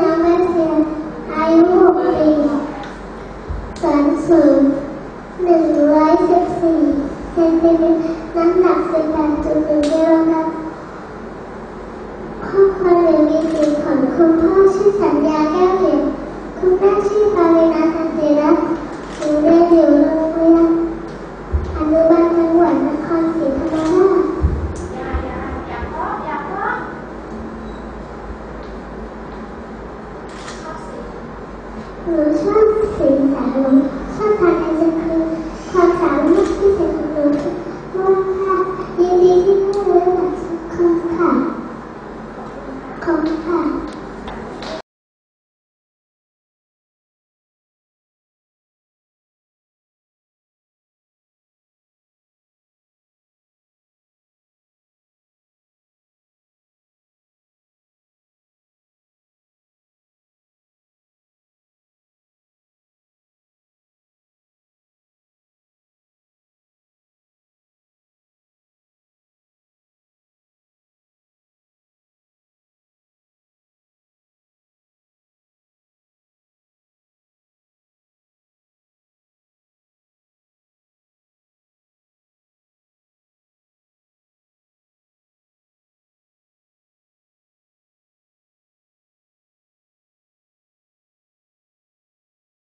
น้ำงแมทธิวอายุหกปีสวนสูงหนึ่งร้อยสิบสี่เซนติเมตรน้ำหนักสิบแปดจุดหนึ่งกิโลกรัมข้อครัวหรือวีสี่อนคุณพ่อชื่อสัญญาแก้วเหียคุณแม่ชื่อปารินา หนูชอบสินสารมชอบทานไอศครีความสามารถพิเศษของหนูคือว่ายินดีที่พูดจักสักคตค่ะขอบคุณค่ะ